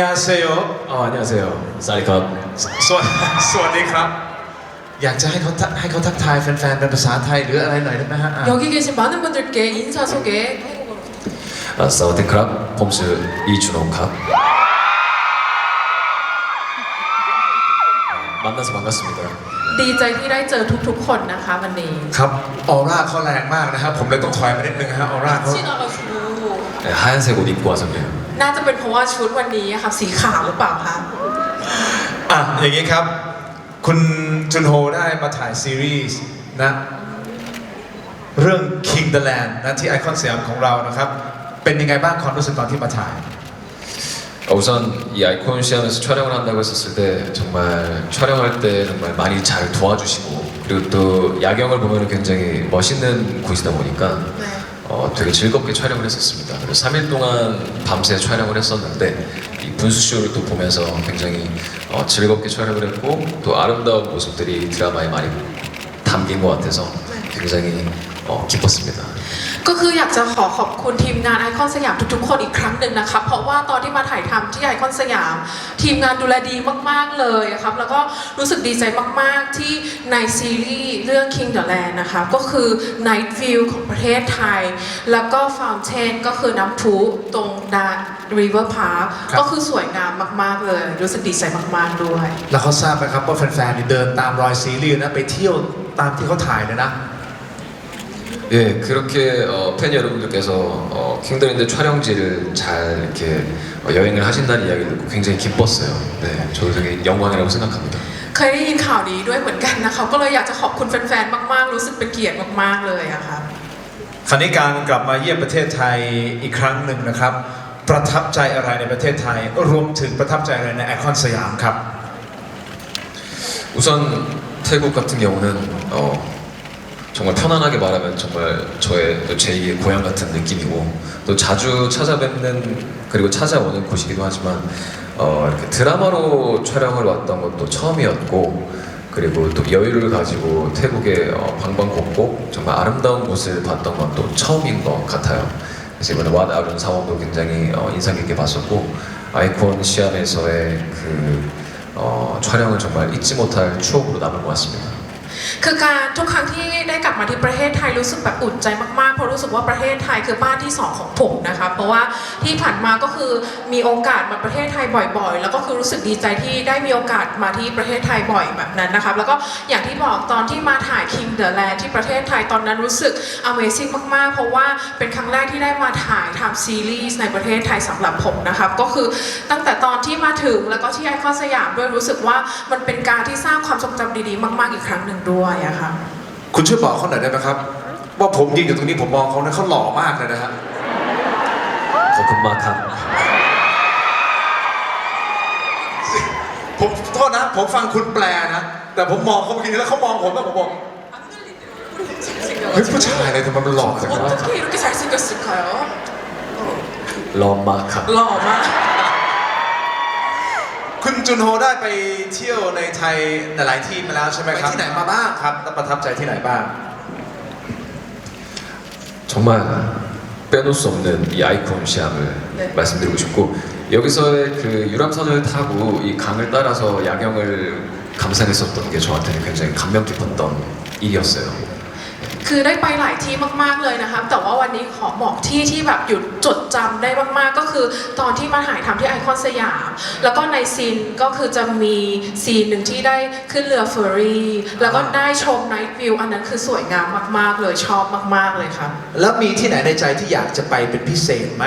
ยาเซโย 아, 안녕하세요. 사리컵. สวัสสวัสดีครับ อยากจะให้เขาทักให้เขาทักทายแฟนๆเป็นภาษาไทยหรืออะไรหน่อยได้ไหมฮะอ่ะ 여기 계신 많은 분들께 인사 소개 한국어로 아, 사우텐크랍. 봄스 이준홍캅. 만나서 반갑습니다. ดีใจที่ได้เจอทุกๆ คนนะคะวันนี้ ครับออร่าเขาแรงมากนะครับ ผมเลยต้องถอยมานิดนึงนะฮะออร่าเขา ที่นากาชู 네, 하얀색 옷 입고 와서 그래요. น่าจะเป็นเพราะว่าชุดวันนี้อะค่ะสีขาวหรือเปล่าคะ อ่ะอย่างนี้ครับ คุณจุนโฮได้มาถ่ายซีรีส์นะ เรื่อง King the Land นะที่ไอคอนสยามของเรานะครับ เป็นยังไงบ้างความรู้สึกตอนที่มาถ่าย 어, 우선 이 아이콘 시암에서 촬영을 한다고 했었을 때 정말 촬영할 때 정말 많이 잘 도와주시고 그리고 또 야경을 보면 굉장히 멋있는 곳이다 보니까 แม่ 어, 되게 즐겁게 촬영을 했었습니다. 그래서 3일 동안 밤새 촬영을 했었는데 이 분수쇼를 또 보면서 굉장히 어, 즐겁게 촬영을 했고 또 아름다운 모습들이 드라마에 많이 담긴 것 같아서 굉장히 어, 기뻤습니다. ก็คืออยากจะขอขอบคุณทีมงานไอคอนสยามทุกๆ คนอีกครั้งหนึ่งนะคะเพราะว่าตอนที่มาถ่ายทำที่ไอคอนสยาม ทีมงานดูแลดีมากๆเลยอะครับแล้วก็รู้สึกดีใจมากๆที่ในซีรีส์เรื่อง King the Land นะคะก็คือ Night View ของประเทศไทย แล้วก็ Fountain ก็คือน้ำพุตรงดา River Park ครับ ก็คือสวยงามมากๆเลย รู้สึกดีใจมากๆด้วย แล้วเขาทราบไหมครับว่าแฟนๆนี่เดินตามรอยซีรีส์นะไปเที่ยวตามที่เขาถ่ายเลยนะ 예, 그렇게 어, 팬 여러분들께서 어, 킹덤인드 촬영지를 잘 이렇게 어, 여행을 하신다는 이야기를 듣고 굉장히 기뻤어요. 네, 저도 되게 영광이라고 생각합니다. เคยได้ยินข่าวนี้ด้วยเหมือนกันนะคะก็เลยอยากจะขอบคุณแฟนๆ มากๆ รู้สึกเป็นเกียรติมากๆ เลยอะค่ะ คราวนี้การกลับมาเยี่ยมประเทศไทยอีกครั้งหนึ่งนะครับ ประทับใจอะไรในประเทศไทย รวมถึงประทับใจอะไรในไอคอนสยามครับ 우선 태국 같은 경우는 어, 정말 편안하게 말하면 정말 저의 또 제2의 고향 같은 느낌이고 또 자주 찾아뵙는 그리고 찾아오는 곳이기도 하지만 어, 이렇게 드라마로 촬영을 왔던 것도 처음이었고 그리고 또 여유를 가지고 태국의 어, 방방곡곡 정말 아름다운 곳을 봤던 건또 처음인 것 같아요. 그래서 이번에 왓 아룬 사원도 굉장히 어, 인상 깊게 봤었고 아이콘 시암에서의 그 어, 촬영은 정말 잊지 못할 추억으로 남은 것 같습니다. คือการทุกครั้งที่ได้กลับมาที่ประเทศไทยรู้สึกแบบอุ่นใจมากๆเพราะรู้สึกว่าประเทศไทยคือบ้านที่สองของผมนะคะเพราะว่าที่ผ่านมาก็คือมีโอกาสมาประเทศไทยบ่อยๆ แล้วก็คือรู้สึกดีใจที่ได้มีโอกาสมาที่ประเทศไทยบ่อยแบบนั้นนะคะแล้วก็อย่างที่บอกตอนที่มาถ่าย King the Land ที่ประเทศไทยตอนนั้นรู้สึก Amazing มากๆ เพราะว่าเป็นครั้งแรกที่ได้มาถ่ายทำซีรีส์ในประเทศไทยสำหรับผมนะคะก็คือตั้งแต่ตอนที่มาถึงแล้วก็ที่ไอคอนสยามด้วยรู้สึกว่ามันเป็นการที่สร้างความทรงจำดีๆ มาก ๆอีกครั้งหนึ่งด้อะค่ะ คุณช่วยบอกเขาหน่อยได้ไหมครับ ว่าผมยืนอยู่ตรงนี้ผมมองเขานะเขาหล่อมากเลยนะฮะ 거금막한 ผมโทษนะ ผมฟังคุณแปลนะ แต่ผมมองเขาเมื่อกี้นี้แล้วเขามองผมแล้วผมบอกเฮ้ยผู้ชายอะไรทำไมมันหล่อจังวะ 어떻게 이렇게 잘생겼을까요? 럼마칸 หล่อมาก คุณ จุนโฮได้ไปเที่ยวในไทยหลายๆที่มาแล้วใช่ไหมครับไปที่ไหนมาบ้างครับแล้วประทับใจที่ไหนบ้าง 정말 빼놓을 수 없는 이 아이콘 시암을 네. 말씀드리고 싶고 여기서의 그 유람선을 타고 이 강을 따라서 야경을 감상했었던 게 저한테는 굉장히 감명 깊었던 일이었어요. คือได้ไปหลายที่มากๆเลยนะคะแต่ว่าวันนี้ขอบอกที่ที่แบบหยุดจดจำได้มากๆ ก็คือตอนที่มาถ่ายทำที่ไอคอนสยาม แล้วก็ในซีนก็คือจะมีซีนหนึ่งที่ได้ขึ้นเรือเฟอร์รี่ แล้วก็ได้ชมไนท์วิวอันนั้นคือสวยงามมากๆเลยชอบมากๆเลยครับ แล้วมีที่ไหนในใจที่อยากจะไปเป็นพิเศษไหม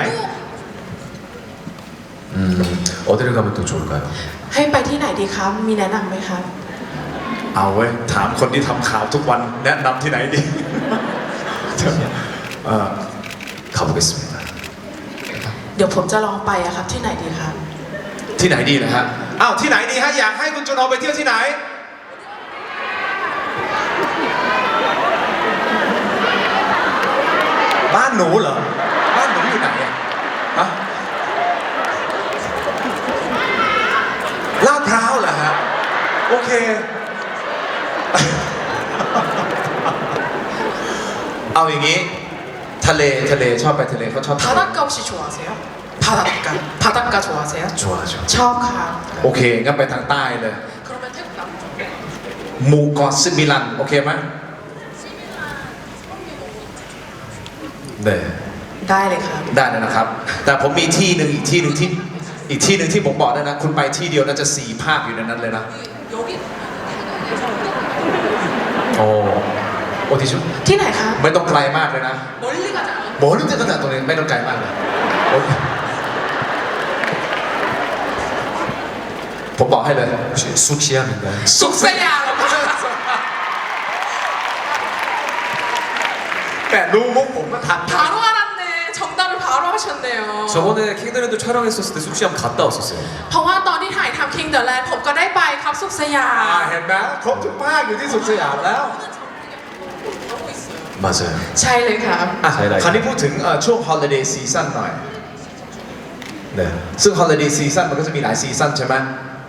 음, 어디를 가면 또 좋을까요? ให้ไปที่ไหนดีคะมีแนะนำไหมคะ เอาไว้ถามคนที่ทำข่าวทุกวันแนะนำที่ไหนดีเขาอบคุณเดี๋ยวผมจะลองไปอะครับที่ไหนดีครับ ที่ไหนดีนะฮะอ้าวที่ไหนดีฮะอยากให้คุณจุนอไปเที่ยวที่ไหนบ้านหนูเหรอ เอาอย่างนี้ ทะเลทะเลชอบไปทะเลเขาชอบทะเล 바닷가 혹시 좋아하세요? 바닷가 바닷가 좋아하세요? 좋아하죠. ชอบค่ะ โอเคงั้นไปทางใต้เลย 그러면 태국 남쪽 หมู่เกาะซิมิลัน โอเคไหม 네. ได้เลยครับ ได้เลยนะครับ แต่ผมมีที่หนึ่งอีกที่หนึ่งที่อีกที่หนึ่งที่ผมบอกได้นะ คุณไปที่เดียวน่าจะสี่ภาคอยู่ในนั้นเลยนะ 어, 어디죠? ที่ ไหนคะ ไม่ต้องไกลมากเลยนะ 멀리 가지 않아요? โบนึกจะขนาดตรงนี้ไม่ต้องไกลมากเลยโอเคผมบอกให้เลย 혹시 쑥시암인가요? สุขสยามเหรอคะ แต่รู้มุกผมก็ทัน 바로 알았네. 정답을 바로 하셨네요. 저번에 킹드랜드 촬영했었을 때 쑥시암 갔다 왔었어요. เพราะว่าตอนที่ถ่ายทำ King the Land ผมก็ได้ไปครับสุขสยา อ่าม เห็นไหมครบทุกภาคอยู่ที่สุดสยามแล้ว 맞아요. ใช่เลยครับ อ่ะ ใช่ได้ คราวนี้พูดถึงเอ่อช่วง holiday season หน่อย 네. ซึ่ง holiday season มันก็จะมีหลายซีซั่นใช่ไหม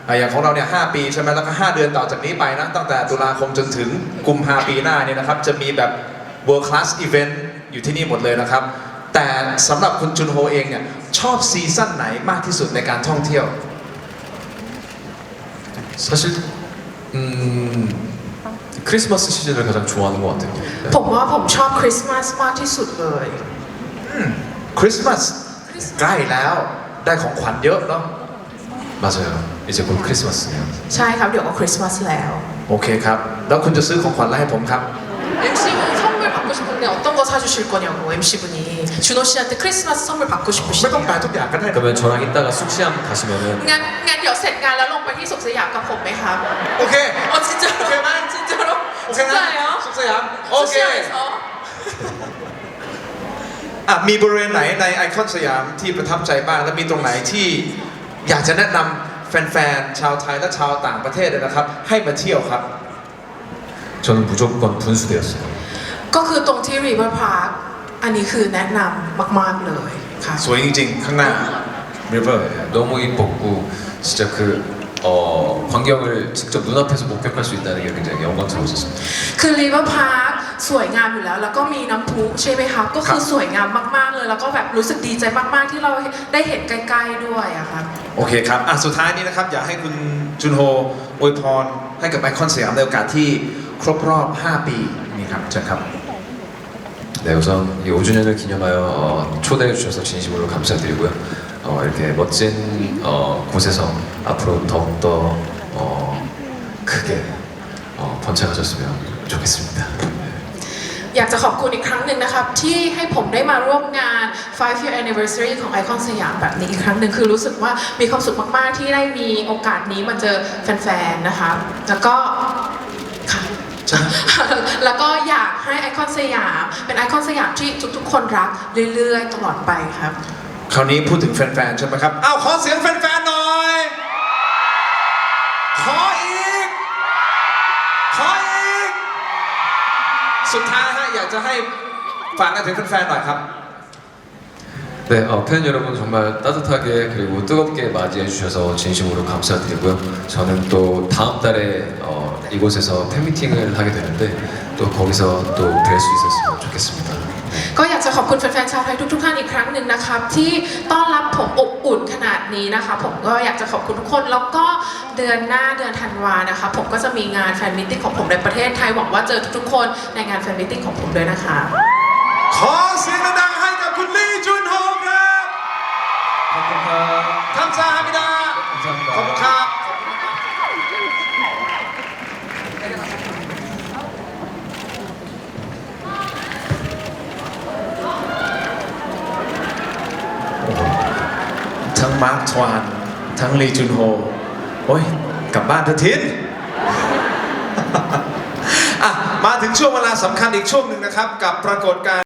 อ่ะอย่างของเราเนี่ย5ปีใช่ไหมแล้วก็ 5 เดือนต่อจากนี้ไปนะ ตั้งแต่ตุลาคมจนถึงกุมภาปีหน้าเนี่ยนะครับ จะมีแบบ world class event อยู่ที่นี่หมดเลยนะครับ แต่สำหรับคุณจุนโฮเองเนี่ย ชอบซีซั่นไหนมากที่สุดในการท่องเที่ยว 사실 음 크리스마스 시즌을 가장 좋아하는 것 같아요. 네. ผมว่าผมชอบคริสต์มาสมากที่สุดเลย คริสต์มาสใกล้แล้วได้ของขวัญเยอะเนาะ 맞아요. 이제 곧 크리스마스네요. ใช่ครับเดี๋ยวก็คริสต์มาสแล้ว โอเคครับ แล้วคุณจะซื้อของขวัญอะไรให้ผมครับ MC분 선물 받고 싶은데 어떤 거 사주실 거냐고 MC분이 준호 씨한테 크리스마스 선물 받고 ไม่ต้อง 싶으시대요 แปลทุกอย่างก็ได้นะ 그러면 저랑 이따가 쑥시암 가시면은 งั้นงั้นเดี๋ยวเสร็จงานแล้วลงไปที่สุขสยามกับผมไหมครับ โอเค 어 진짜로? 오케이, 말. 진짜로? โอเคนะ 진짜예요? สุขสยามโอเค 수시에서 อ่ะมีบริเวณไหนในไอคอนสยามที่ประทับใจบ้าง และมีตรงไหนที่อยากจะแนะนำแฟนๆ ชาวไทยและชาวต่างประเทศเลยนะครับ ให้มาเที่ยวครับ 저는 무조건 분수대였어요. ก็คือตรงที่ River Park อันนี้คือแนะนำมาก ๆ เลยค่ะ สวยจริงๆ ข้างหน้า River 너무 이뻤고 진짜 그 어, 광경을 직접 눈앞에서 목격할 수 있다는 게 굉장히 영광스러웠었습니다. คือ River Park สวยงามอยู่แล้ว แล้วก็มีน้ำพุใช่ไหมครับ ก็คือ ครับ สวยงามมาก ๆ เลย แล้วก็แบบรู้สึกดีใจมาก ๆ ที่เราได้เห็นใกล้ ๆ ด้วยอะครับ โอเคครับ อ่ะ สุดท้ายนี้นะครับ อยากให้คุณจุนโฮอวยพรให้กับไอคอนสยามในโอกาสที่ครบรอบ 5 ปีนี่ครับเชิญครับ 네, 우선 이 5주년을 기념하여 어, 초대해 주셔서 진심으로 감사드리고요. 어, 이렇게 멋진 어, 곳에서 앞으로 더욱더 어, 크게 어, 번창하셨으면 좋겠습니다. อยากจะขอบคุณอีกครั้งหนึ่งนะครับ ที่ให้ผมได้มาร่วมงาน 5 year anniversary ของไอคอนสยามแบบนี้อีกครั้งหนึ่งคือรู้สึกว่ามีความสุขมากๆ ที่ได้มีโอกาสนี้มาเจอแฟนๆนะคะแล้วก็ค่ะ แล้วก็อยากให้ไอคอนสยาม เป็นไอคอนสยามที่ทุกๆ คนรักเรื่อยๆ ตลอดไปครับ คราวนี้พูดถึงแฟนๆ ใช่ไหมครับ อ้าว ขอเสียงแฟนๆ หน่อย ขออีก ขออีก สุดท้ายฮะอยากจะให้ฝากกันถึงแฟนๆ หน่อยครับ 네, 어, 팬 여러분 정말 따뜻하게 그리고 뜨겁게 맞이해 주셔서 진심으로 감사드리고요. 저는 또 다음 달에 어, 이곳에서 팬미팅을 하게 되는데 또 거기서 또 뵐 수 있었으면 좋겠습니다. ก็อยากจะขอบคุณแฟนๆ ชาวไทยทุกๆ ท่านอีกครั้งหนึ่งนะครับ ที่ต้อนรับผมอบอุ่นขนาดนี้นะคะ ผมก็อยากจะขอบคุณทุกคนแล้วก็เดือนหน้าเดือนธันวานะคะ ผมก็จะมีงานแฟนมิทติ้งของผมในประเทศไทยหวังว่าเจอทุกๆ คนในงานแฟนมิทติ้งของผมด้วยนะคะ ขอเสียงดังๆ ให้กับคุณลี่จุนโฮครับ 감사합니다. ทำซาฮามิดา ข มาร์คทวานทั้งลีจุนโฮโอ้ยกลับบ้านเถอะทิศมาถึงช่วงเวลาสำคัญอีกช่วงหนึ่งนะครับ กับปรากฏการณ์